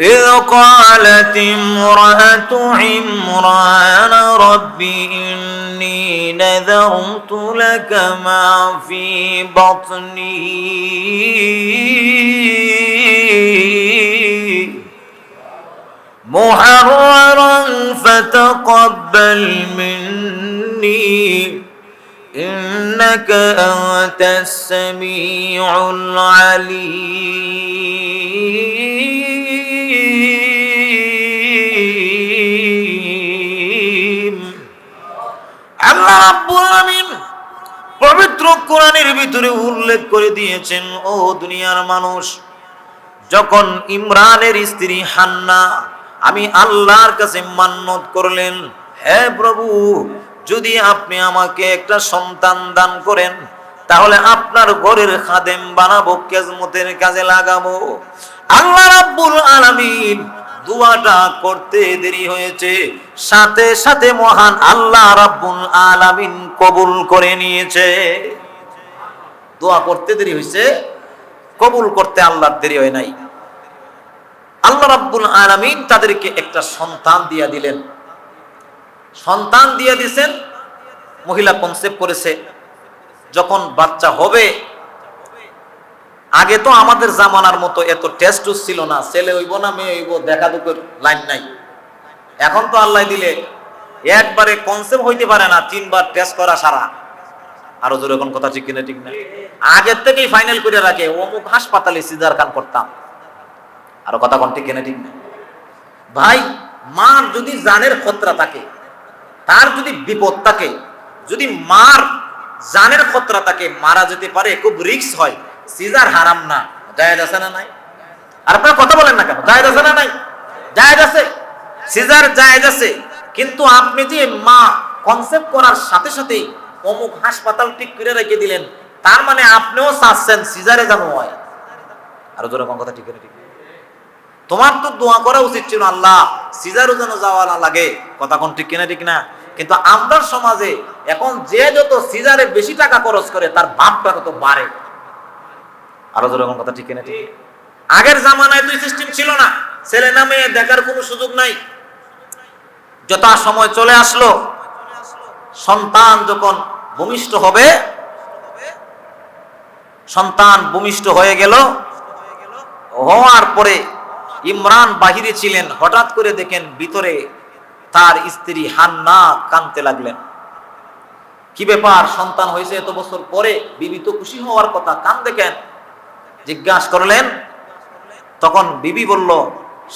إذ قالت امرأة عمران رب إني نذرت لك ما في بطني. محررا فتقبل مني. إنك أنت السميع العليم. আল্লাহ রাব্বুল আলামিন পবিত্র কোরআনের ভিতরে উল্লেখ করে দিয়েছেন, ও দুনিয়ার মানুষ, যখন ইমরানের স্ত্রী হান্না, আমি আল্লাহর কাছে মান্নত করলেন, হে প্রভু, যদি আপনি আমাকে একটা সন্তান দান করেন, তাহলে আপনার ঘরের খাদেম বানাবো, কেজমতের কাজে লাগাবো। আল্লাহ রাব্বুল আলামিন দুয়াটা করতে দেরি হয়েছে। সাথে সাথে মহান আল্লাহ রাব্বুল আলামিন কবুল করে নিয়েছে। দোয়া করতে দেরি হয়েছে। কবুল করতে আল্লাহর দেরি হয় নাই। আল্লাহ রাব্বুল আলামিন তাদেরকে একটা সন্তান দিয়া দিলেন। সন্তান দিয়া দিছেন মহিলা কনসেপ্ট করেছে, যখন বাচ্চা হবে আগে তো আমাদের জামানার মতো এত টেস্ট ছিল না, ছেলে হইব না, মেয়ে হইব, দেখা দুটোর লাইন নাই। এখন তো আল্লাহ দিলে, একবারে কনসেপ্ট হইতে পারে না, তিনবার টেস্ট করা সারা। আরও জোরে কোন কথা ঠিক কিনা, ঠিক না। আগের থেকেই ফাইনাল করে রাখে, অমুক হাসপাতালে সিজার খান করতাম। আরও কথা কোন ঠিক কিনা, ঠিক না। ভাই, মার যদি জানের খতরা থাকে, তার যদি বিপদ থাকে, যদি মার জানের খতরা থাকে, মারা যেতে পারে, খুব রিস্ক হয়। সিজার হারাম না। জায়েজ আছে না নাই? আর আপনারা কথা বলেন না কেন? জায়েজ আছে না নাই? জায়েজ আছে। সিজার জায়েজ আছে। কিন্তু আপনি যে মা কনসেপ্ট করার সাথে সাথেই অমুক হাসপাতাল ঠিক করে রেখে দিলেন, তার মানে আপনিও চাচ্ছেন সিজারে যেন হয়। আরও জোরে কোন কথা ঠিক করে ঠিক তোমার তো দোয়া করা উচিত ছিল, আল্লাহ, সিজারও যেন যাওয়া না লাগে। কথা কোন ঠিক কিনা, ঠিক না? কিন্তু আমরা সমাজে এখন যে যত সিজারে বেশি টাকা খরচ করে, তার বাপটা তত বাড়ে। আরও জোরে কোন কথা ঠিক কিনা ঠিক? আগের জামানায় দুই সিস্টেম ছিল না। ছেলে নামে দেখার কোনো সুযোগ নাই। যথা সময় চলে আসলো। সন্তান যখন ভূমিষ্ঠ হবে, সন্তান ভূমিষ্ঠ হয়ে গেল। হওয়ার পরে ইমরান বাহিরে ছিলেন। হঠাৎ করে দেখেন ভিতরে তার স্ত্রী হান্না কানতে লাগলেন। কি ব্যাপার? সন্তান হয়েছে এত বছর পরে? বিবি তো খুশি হওয়ার কথা। কান? দেখেন জিজ্ঞাসা করলেন, তখন বিবি বলল,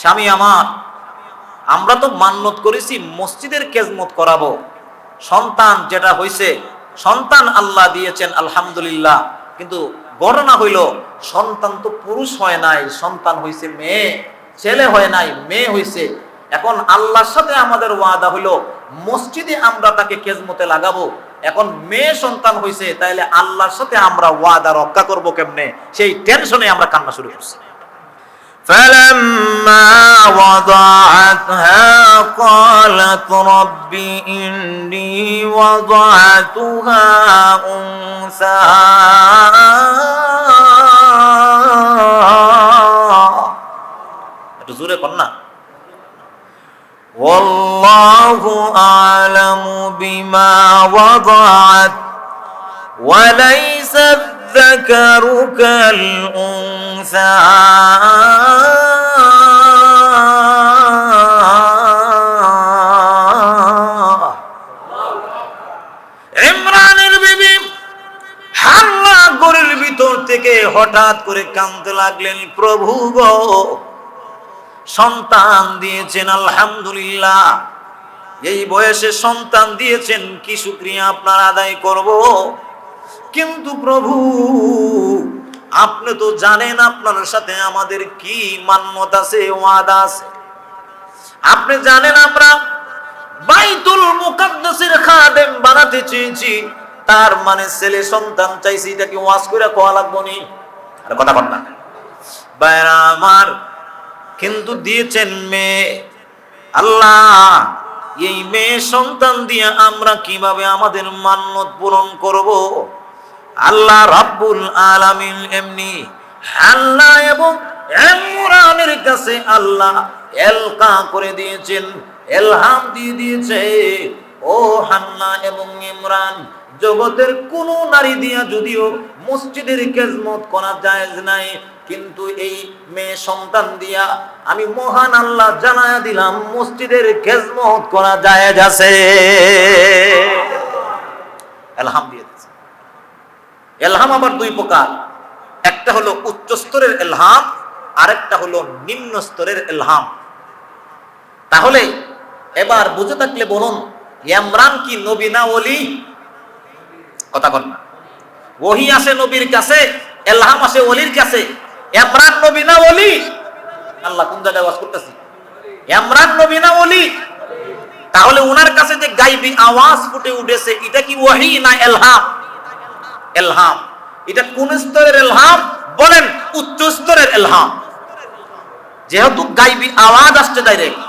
স্বামী আমার, আমরা তো মান্যত করেছি, মসজিদের কেজমত করাবো। সন্তান যেটা হয়েছে সন্তান আল্লাহ দিয়েছেন, আলহামদুলিল্লাহ। কিন্তু ঘটনা হইল, সন্তান তো পুরুষ হয় নাই, সন্তান হইছে মেয়ে, ছেলে হয় নাই, মেয়ে হইছে। এখন আল্লাহর সাথে আমাদের ওয়াদা হইল, মসজিদে আমরা তাকে কেজমতে লাগাবো। এখন মেয়ে সন্তান হইছে তাইলে আল্লাহর সাথে আমরা ওয়াদা রক্ষা করব কেমনে সেই টেনশনে আমরা কান্না শুরু করছি فلما وضعتها قالت رب إني وضعتها أنثى একটু জোরে কর না والله أعلم بما وضعت وليس الذكر كالأنثى ইমরানের বিবি হাল্লা গরের ভিতর থেকে হঠাৎ করে কাঁদতে লাগলেন প্রভু গো সন্তান দিয়েছেন আলহামদুলিল্লাহ এই বয়সে সন্তান দিয়েছেন, কি শুক্রিয়া আপনার আদায় করব? কিন্তু প্রভু, আপনি তো জানেন আপনার সাথে আমাদের কি মান্যতা আছে, ওয়াদা আছে। আপনি জানেন আমরা বাইতুল মুকাদ্দাসের খাদেম বানাতে চেয়েছি, তার মানে ছেলে সন্তান চাইছি, এটাকে ওয়াজ করে কোয়া লাগবো নি? আর কথা বল না। বাইরা আমার, কিন্তু দিয়েছেন মেয়ে। আল্লাহ এই মেয়ে সন্তান দিয়ে আমরা কীভাবে আমাদের মান্যত পূরণ করব? আল্লাহ রাব্বুল আলামিন এমনি আল্লাহ এবং ইমরানের কাছে আল্লাহ এলকা করে দিয়েছেন, এলহাম দিয়ে দিয়েছে। ও হান্না এবং ইমরান, জগতের কোন নারী দিয়া যদিও মসজিদের খেজমত করা যায় নাই কিন্তু এই মেয়ে সন্তান দিয়া আমি মহান আল্লাহ জানায়া দিলাম, মসজিদের খেজমত করা জায়েজ আছে। এলহাম দিয়ে দিয়েছে। এলহাম আবার দুই প্রকার। একটা হলো উচ্চ স্তরের এলহাম, আরেকটা হলো নিম্ন স্তরের এলহাম। তাহলে এবার বুঝে থাকলে বলুন ইমরান কি নবী না ওলি? কথা বল না। ওহি আসে নবীর কাছে, এলহাম আসে ওলির কাছে। ইমরান নবী না ওলি? আল্লাহ, কোন জায়গায় ওয়াজ করতেছি? ইমরান নবী না ওলি? তাহলে ওনার কাছে যে গাইবি আওয়াজ ফুটে উঠেছে, এটা কি ওহি না এলহাম? এলহাম। এটা কোন স্তরের এলহাম? বলেন, উচ্চ স্তরের এলহাম। যেহেতু গাইবি আওয়াজ আসছে ডাইরেক্ট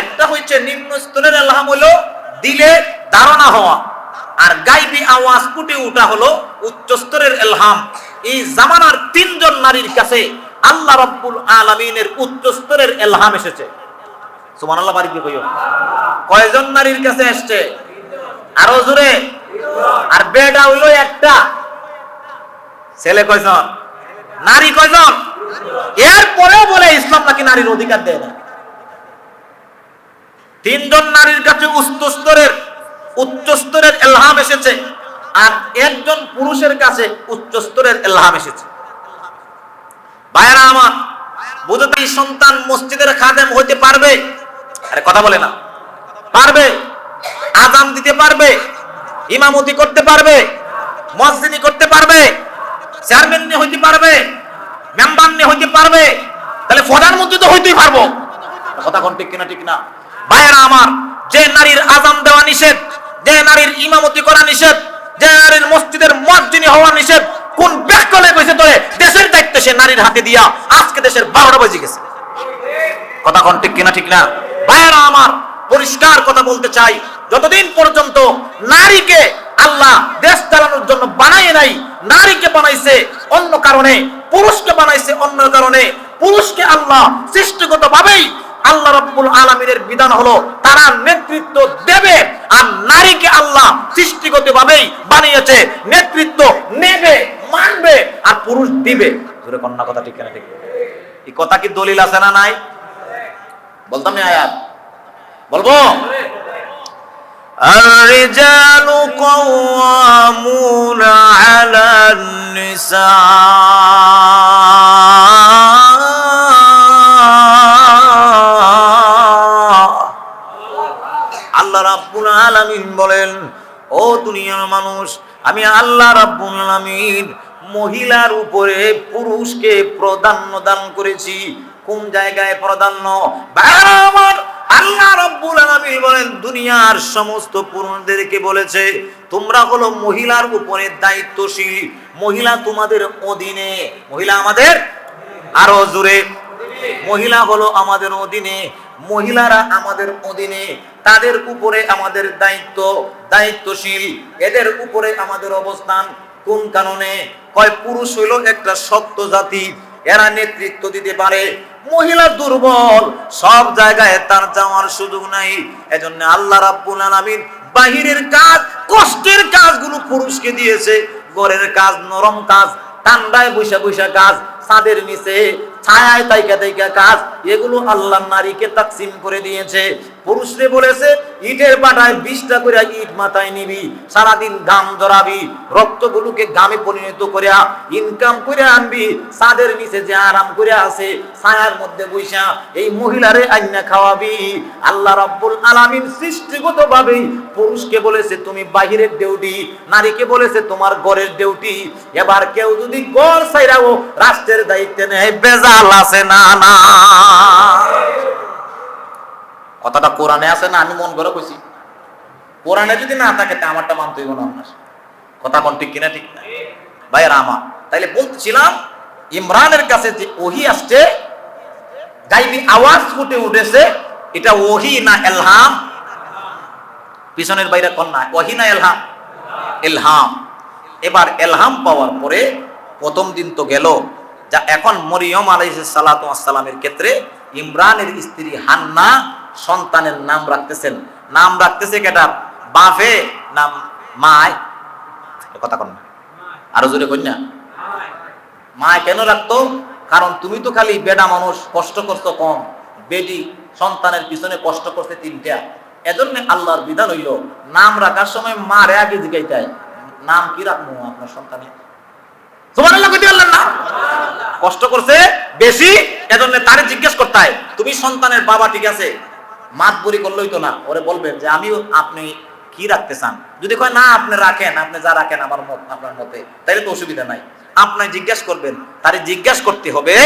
একটা হচ্ছে নিম্ন স্তরের এলহাম হলো দিলে ধারণা হওয়া, আর গাইবি আওয়াজ ফুটে ওঠা হলো উচ্চ স্তরের এলহাম। এই জামানার তিনজন নারীর কাছে আল্লাহ রব্বুল আলামিনের উচ্চ স্তরের এলহাম এসেছে। সুবহানাল্লাহ বাড়ি কইও কয়জন নারীর কাছে এসছে? আরও জোরে। আর বেডা হইল একটা। ছেলে কয়জন? নারী কয়জন? এরপরেও বলে ইসলাম নাকি নারীর অধিকার দেয় না। তিনজন নারীর কাছে উচ্চ স্তরের উচ্চ স্তরের এলহাম এসেছে। আর একজন পুরুষের কাছে উচ্চ স্তরের এলহাম এসেছে। ভাইয়েরা আমার বুঝতে সন্তান মসজিদের খাদেম হইতে পারবে? আরে কথা বলে না। পারবে? আজান দিতে পারবে? ইমামতি করতে পারবে? মসজিদি করতে পারবে? চেয়ারম্যান নিয়ে হইতে পারবে? মেম্বার নিয়ে হইতে পারবে? তাহলে প্রধানমন্ত্রী তো হইতেই পারব। কথা কোন ঠিক কিনা, ঠিক না। ভাইয়েরা আমার, যে নারীর আজান দেওয়া নিষেধ, যে নারীর ইমামতি করা নিষেধ যে নারীর মসজিদের মসজিদে হওয়া নিষেধ। কোন ব্যাকলে কইছে তোরে? দেশের দায়িত্ব সে নারীর হাতে দিয়া আজকে দেশের বারোটা বাজে গেছে। কথা কোন ঠিক কিনা, ঠিক না? ভাইয়েরা আমার, পরিষ্কার কথা বলতে চাই। যতদিন পর্যন্ত নারীকে আল্লাহ দেশ চালানোর জন্য বানায় নাই, নারীকে বানাইছে অন্য কারণে, পুরুষকে বানাইছে অন্য কারণে, পুরুষকে আল্লাহ সৃষ্টিগত ভাবেই আল্লাহ রাব্বুল আলামিনের বিধান হলো তারা নেতৃত্ব দেবে আর নারীকে আল্লাহ সৃষ্টিগত ভাবেই বানিয়েছে নেতৃত্ব নেবে মানবে আর পুরুষ দিবে ধরে কন্যা কথা ঠিক না ঠিক এই কথা কি দলিল আছে না নাই বলতাম না আয়াত বলবো الرجال قوامون على النساء রাব্বুল আলামিন বলেন, ও দুনিয়ার মানুষ, আমি আল্লাহ রাব্বুল আলামিন মহিলার উপরে পুরুষকে প্রাধান্য দান করেছি। কোন জায়গায় প্রাধান্য? আমার, আল্লাহ রাব্বুল আলামিন বলেন, দুনিয়ার সমস্ত পুরুষদেরকে বলেছে, তোমরা হলো মহিলার উপরে দায়িত্বশীল। মহিলা তোমাদের অধীনে, মহিলা আমাদের আরও জোরে। মহিলা হলো আমাদের অধীনে, মহিলারা আমাদের অধীনে। তাদের উপরে আমাদের দায়িত্ব, দায়িত্বশীল। এদের উপরে আমাদের অবস্থান কোন কারণে? কয়, পুরুষ হইল একটা শক্ত জাতি। এরা নেতৃত্ব দিতে পারে। মহিলা দুর্বল, সব জায়গায় তার যাওয়ার সুযোগ নাই। এজন্য আল্লাহ রাব্বুল আলামিন বাহিরের কাজ, কষ্টের কাজগুলো পুরুষকে দিয়েছে। ঘরের কাজ নরম কাজ, ঠান্ডায় বৈশা বৈশা কাজ। ছাদের নিচে, ছায়ায় তাইকা তাইকা কাজ, এগুলো আল্লাহ নারীকে তাকসিম করে দিয়েছে। পুরুষরে বলেছে, ইটের পাটায় বিশটা করে ইট মাথায় নিবি, সারাদিন গাম জড়াবি, রক্তগুলোকে গামে পরিণত করে ইনকাম করে আনবি, ছাদের নিচে যে আরাম করে আছে, ছায়ার মধ্যে বৈশা এই মহিলারে আইনা খাওয়াবি। আল্লাহ রাব্বুল আলামিন সৃষ্টিগত ভাবেই পুরুষকে বলেছে, তুমি বাহিরের ডিউটি নারীকে বলেছে, তোমার ঘরের ডিউটি এবার কেউ যদি ঘর ছাইরাও রাষ্ট্রের দায়িত্বে নেয়। বেজাল আছে, না না। কথাটা কোরআনে আছে না? আমি মন করে কইছি। কোরআনে যদি না থাকে, তা আমারটা মানতে হইব না আপনার। কথা কোন ঠিক কিনা ঠিক না? ভাই, রামা, তাইলে বলছিলাম, ইমরানের কাছে যে ওহি আসছে, গাইবি আওয়াজ ফুটে উঠেছে, এটা ওহি না এলহাম? পিছনের বাইরে কন্যা ওহি না এলহাম? এলহাম। এবার এলহাম পাওয়ার পরে প্রথম দিন তো গেল যা এখন মরিয়ম আলাইসালামের ক্ষেত্রে ইমরানের স্ত্রী হান্না সন্তানের নাম রাখতেছেন। নাম রাখতেছে কেটার বাফে নাম মায়। কথা কন আরও জোরে কন্যা মা কেন রাখতো? কারণ তুমি তো খালি বেডা মানুষ, কষ্ট করছ কম। বেডি সন্তানের পিছনে কষ্ট করছে তিনটা। এজন্য আল্লাহর বিধান হইল, নাম রাখার সময় মা রে আগে জিগাইতাই নাম কি রাখব আপনার সন্তানের না? কষ্ট করছে বেশি, এজন্য তারে জিজ্ঞেস করতে তুমি সন্তানের বাবা ঠিক আছে? মাত বরি করলেই তো না। ওরে বলবেন যে, আমিও, আপনি কি রাখতে চান? যদি কয়, না, আপনি রাখেন, আপনি যা রাখেন আমার মত, আপনার মতে, তাইলে তো অসুবিধা নাই। আপনি জিজ্ঞেস করবেন, তারে জিজ্ঞেস করতে হবে,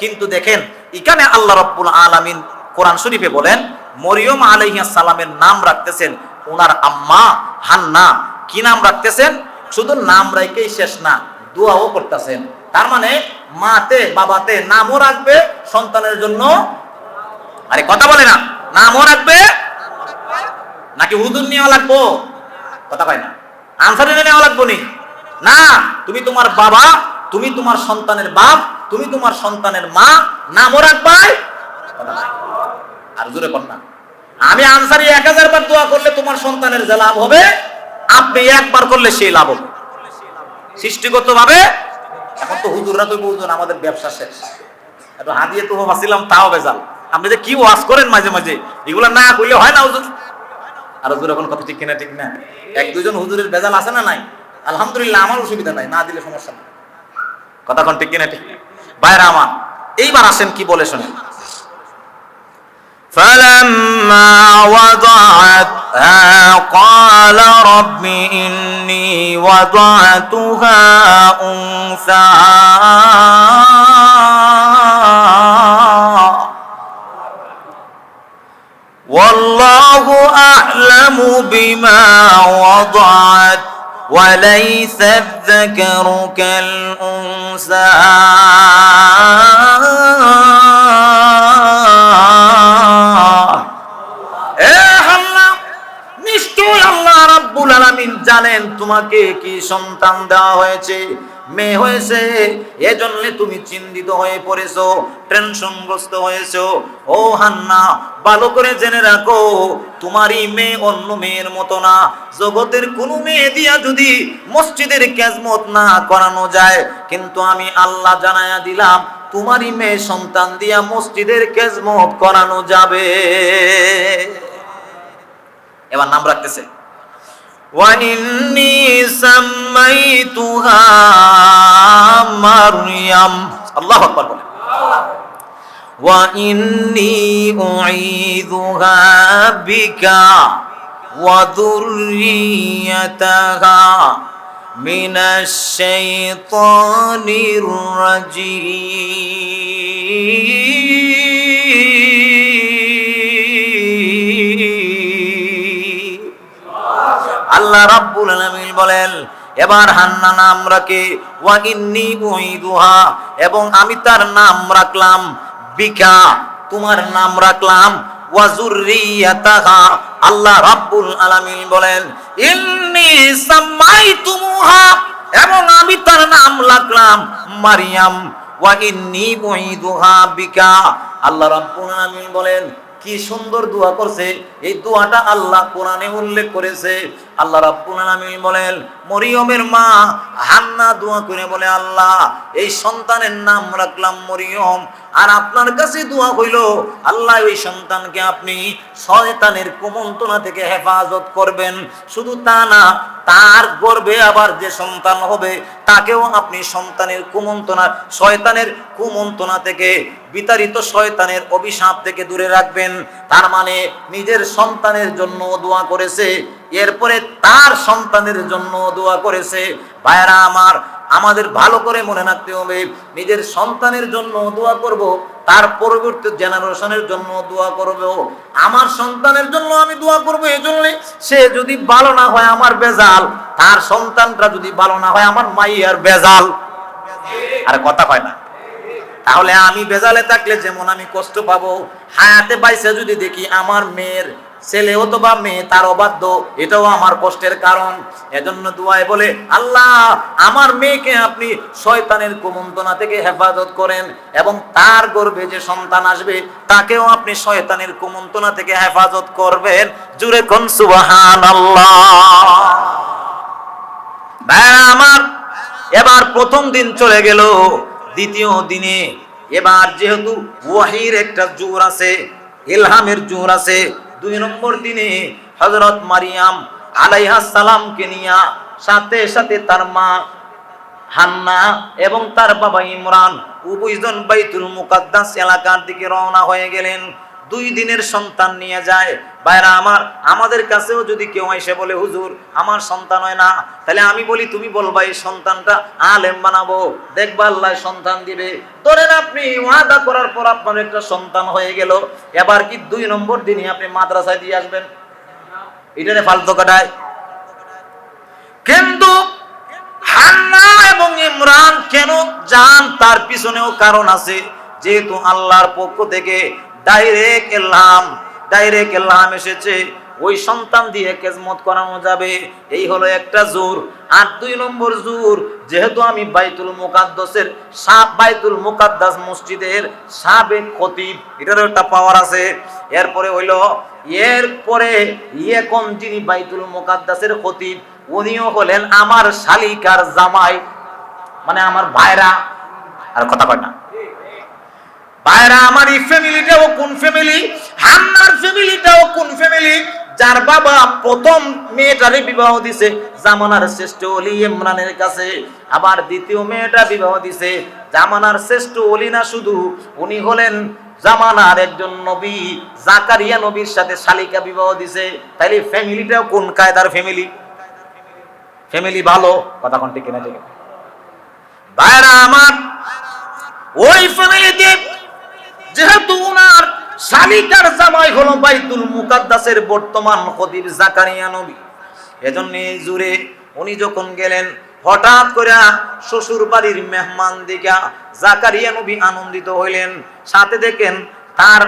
কিন্তু দেখেন, এখানে আল্লাহ রব্বুল আলামিন কোরআন শরীফে বলেন, মরিয়ম আলাইহিস সালামের নাম রাখতেছেন ওনার আম্মা হান্না। কি নাম রাখতেছেন? শুধু নাম রাখেই শেষ না দোয়াও করতেছেন। তার মানে মাতে, বাবাতে নামও রাখবে সন্তানের জন্য। আরে কথা বলে না, নামও রাখবে। নাকি হুদুর নেওয়া লাগবো? কথা কয় না। আনসার এনে নেওয়া লাগবো নি? না, তুমি তোমার বাবা, তুমি তোমার সন্তানের বাপ, তুমি তোমার সন্তানের মা, নামও রাখবাই। আর জোরে কর না। আমি আনসারি এক হাজার বার দোয়া করলে তোমার সন্তানের যে লাভ হবে, আপনি একবার করলে সেই লাভ হবে। সৃষ্টিগত ভাবে এখন তো হুজুররা তো বুঝুন আমাদের ব্যবসা শেষ। একটু হাদিয়ে তো ভাবছিলাম তাও বেজাল আপনি যে কি ওয়াজ করেন মাঝে মাঝে, এগুলো না করলে হয় না হুজুর। আর হুজুর এখন কথা ঠিক কিনা ঠিক না? এক দুজন হুজুরের বেজাল আছে না নাই? আলহামদুলিল্লাহ আমার অসুবিধা নাই, না দিলে সমস্যা নাই। কথা ঠিক কিনা ঠিক না? বাইরা আমার, এইবার আসেন কি বলে শোনেন। فلما وضعتها قال رب إني وضعتها أنثى. والله أعلم بما وضعت وليس الذكر كالأنثى. জানেন তোমাকে কি সন্তান দেওয়া হয়েছে? মেয়ে হয়েছে, এজন্য তুমি চিন্তিত হয়ে পড়েছো, টেনশনগ্রস্ত হয়েছো। ও হান্না, ভালো করে জেনে রাখো, তোমারই মেয়ে অন্য মেয়ের মতো না। জগতের কোনো মেয়ে দিয়া যদি মসজিদের কেজমত না করানো যায়, কিন্তু আমি আল্লাহ জানায়া দিলাম, তোমারই মেয়ে সন্তান দিয়া মসজিদের কেজমত করানো যাবে। এবার নাম রাখতেছে। وإني سميتها مريم الله أكبر وإني أعيذها بك وذريتها من الشيطان الرجيم. আল্লাহ রাব্বুল আলামিন বলেন, এবার হান্না নাম রাখে, ওয়া ইন্নি উইদুহা এবং আমি তার নাম রাখলাম বিকা, তোমার নাম রাখলাম ওয়া যুররিয়াতাহা। আল্লাহ রাব্বুল আলামিন বলেন, ইন্নি সামাইতুমুহা এবং আমি তার নাম রাখলাম মারিয়াম, ওয়া ইন্নি উইদুহা বিকা আল্লাহ রাব্বুল আলামিন বলেন কি সুন্দর দোয়া করছে? এই দোয়াটা আল্লাহ কোরআনে উল্লেখ করেছে। আল্লাহ রাব্বুল বলেন, মরিয়মের মা হান্না দোয়া করে বলে, আল্লাহ, এই সন্তানের নাম রাখলাম মরিয়ম। আর আপনার কাছে দোয়া হইল, আল্লাহ এই সন্তানকে আপনি শয়তানের কুমন্তনা থেকে হেফাজত করবেন। শুধু তা না, তার গর্বে আবার যে সন্তান হবে, তাকেও আপনি সন্তানের কুমন্তনা শয়তানের কুমন্তনা থেকে, বিতাড়িত শয়তানের অভিশাপ থেকে দূরে রাখবেন। তার মানে নিজের সন্তানের জন্য দোয়া করেছে, এরপরে তার সন্তানের জন্য দোয়া করেছে। ভাইরা আমার আমাদের ভালো করে মনে রাখতে হবে, নিজের সন্তানের জন্য দোয়া করব, তার পরবর্তী জেনারেশনের জন্য দোয়া করব, আমার সন্তানের জন্য আমি দোয়া করব এই জন্য সে যদি ভালো না হয় আমার বেজাল, তার সন্তানটা যদি ভালো না হয় আমার মাইয়ার বেজাল। আর কথা হয় না। তাহলে আমি বেজালে থাকলে যেমন আমি কষ্ট পাবো, হায়াতে পাইছে যদি দেখি আমার মেয়ের ছেলে অথবা মেয়ে, তার অবাধ্য। এটাও আমার কষ্টের কারণ। এজন্য দুয়ায় বলে, আল্লাহ, আমার মেয়েকে আপনি শয়তানের কুমন্তনা থেকে হেফাজত করেন এবং তার গর্ভে যে সন্তান আসবে, তাকেও আপনি শয়তানের কুমন্তনা থেকে হেফাজত করবেন। জুড়ে কোন সুবাহান আমার এবার প্রথম দিন চলে গেল, দ্বিতীয় দিনে। এবার যেহেতু ওয়াহির একটা জোর আছে, ইলহামের জোর আছে দুই নম্বর দিনে হজরত মারিয়াম আলাইহা সালামকে নিয়া সাথে সাথে তার মা হান্না এবং তার বাবা ইমরান উভয়জন বাইতুল মুকাদ্দাস এলাকার দিকে রওনা হয়ে গেলেন। দুই দিনের সন্তান নিয়ে যায়। বাইরা আমার, আমাদের কাছেও যদি কেউ এসে বলে, হুজুর, আমার সন্তান হয় না, তাহলে আমি বলি, তুমি বলবা এই সন্তানটা আলেম বানাবো। দেখবা আল্লাহ সন্তান দিবে। ধরেন আপনি ওয়াদা করার পর আপনার একটা সন্তান হয়ে গেল, এবার কি দুই নম্বর দিনই আপনি মাদ্রাসায় দিয়ে আসবেন? এটারে ফালতু কাটায় কিন্তু হান্না এবং ইমরান কেন যান তার পিছনেও কারণ আছে, যেহেতু আল্লাহর পক্ষ থেকে ডাইরেক্ট এলহাম ডাইরেক্ট এলহাম এসেছে, ওই সন্তান দিয়ে কেজমত করানো যাবে। এই হলো একটা জোর। আর দুই নম্বর জোর, যেহেতু আমি বাইতুল মুকাদ্দাসের সাব বাইতুল মুকাদ্দাস মসজিদের সাবেক খতিব, এটারও একটা পাওয়ার আছে। এরপরে হইল, এরপরে এখন যিনি বাইতুল মুকাদ্দাসের খতিব, উনিও হলেন আমার শালিকার জামাই মানে আমার ভাইরা। আর কথা কয় না। ভাইরা আমার এই ফ্যামিলিটাও কোন ফ্যামিলি হান্নার ফ্যামিলিটাও কোন ফ্যামিলি যার বাবা প্রথম মেয়েটারে বিবাহ দিছে, জামানার শ্রেষ্ঠ অলি ইমরানের কাছে। আবার দ্বিতীয় মেয়েটা বিবাহ দিছে, জামানার শ্রেষ্ঠ অলি না শুধু, উনি হলেন জামানার একজন নবী, জাকারিয়া নবীর সাথে শালিকা বিবাহ দিছে। তাইলে ফ্যামিলিটাও কোন কায়দার ফ্যামিলি ফ্যামিলি ভালো? কথা কোন ঠিক কিনা ঠিক? ভাইরা, আমার ওই ফ্যামিলিতে যেহেতু উনার শালিকার জামাই হলো বাইতুল মুকাদ্দাসের বর্তমান খতিব জাকারিয়া নবী। এজন্য এই জুড়ে উনি যখন গেলেন, হঠাৎ করে শ্বশুর বাড়ির মেহমান দিকা জাকারিয়া নবী আনন্দিত হইলেন। সাথে দেখেন তার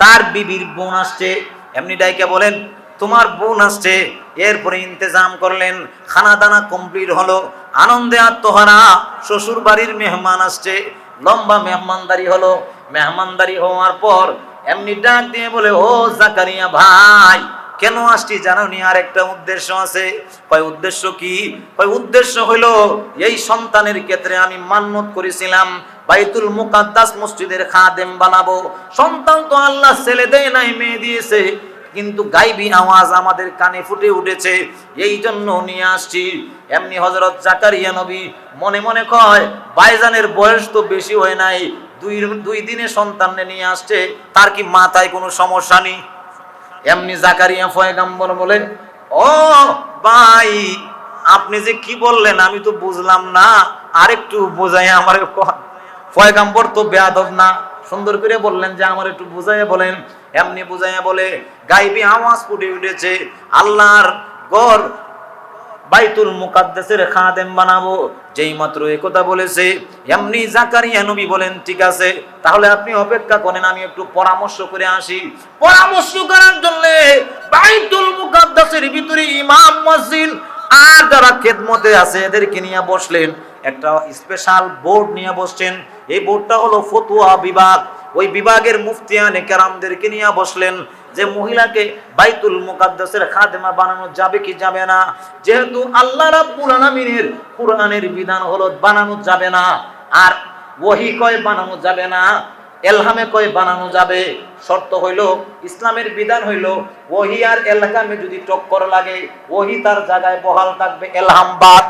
তার বিবির বোন আসছে। এমনি ডাইকে বলেন, তোমার বোন আসছে। এরপরে ইন্তেজাম করলেন খানা দানা কমপ্লিট হলো। আনন্দে আত্মহারা শ্বশুর বাড়ির মেহমান আসছে। লম্বা মেহমানদারি হলো। মেহমানদারি হওয়ার পর এমনি ডাক দিয়ে বলে, ও জাকারিয়া ভাই, কেন আসছি জানো নি আর একটা উদ্দেশ্য আছে। কয়, উদ্দেশ্য কি? কয়, উদ্দেশ্য হলো, এই সন্তানের ক্ষেত্রে আমি মান্যত করেছিলাম, বাইতুল মুকাদ্দাস মসজিদের খাদেম বানাবো। সন্তান তো আল্লাহ ছেলে দেয় নাই, মেয়ে দিয়েছে। কিন্তু গাইবি আওয়াজ আমাদের কানে ফুটে উঠেছে। এই জন্য নিয়ে আসছি। এমনি হজরত জাকারিয়া নবী মনে মনে কয় বাইজানের বয়স তো বেশি হয় নাই। দুই দুই দিনে সন্তান নিয়ে আসছে। তার কি মাথায় কোনো সমস্যা নেই? এমনি জাকারিয়া ফয়গাম্বর বলেন ও ভাই, আপনি যে কি বললেন আমি তো বুঝলাম না। আরেকটু বোঝাই আমার ফয়গাম্বর তো বেয়াদব না। সুন্দর করে বললেন যে আমার একটু বুঝাইয়া বলেন। এমনি বুঝাইয়া বলে, গাইবি আওয়াজ ফুটে উঠেছে, আল্লাহর গড় বাইতুল মুকাদ্দাসের খাদেম বানাবো। যেই মাত্র এই কথা বলেছে, এমনি জাকারিয়া নবী বলেন, ঠিক আছে, তাহলে আপনি অপেক্ষা করেন, আমি একটু পরামর্শ করে আসি। পরামর্শ করার জন্য বাইতুল মুকাদ্দাসের ভিতরে ইমাম মসজিদ আর যারা খেদমতে আছে, এদেরকে নিয়ে বসলেন একটা স্পেশাল বোর্ড নিয়ে বসছেন। এই বোর্ডটা হলো ফতুয়া বিভাগ। ওই বিভাগের মুফতিয়ানে কেরামদেরকে নিয়ে বসলেন যে, মহিলাকে বাইতুল মুকাদ্দাসের খাদেমা বানানো যাবে কি যাবে না? যেহেতু আল্লাহ রাব্বুল আলামিনের কোরআনের বিধান হলো বানানো যাবে না, আর ওহি কয় বানানো যাবে না? এলহামে কয় বানানো যাবে? শর্ত হইল, ইসলামের বিধান হইল, ওহি আর এলহামে যদি টক্কর লাগে, ওহি তার জায়গায় বহাল থাকবে এলহাম বাদ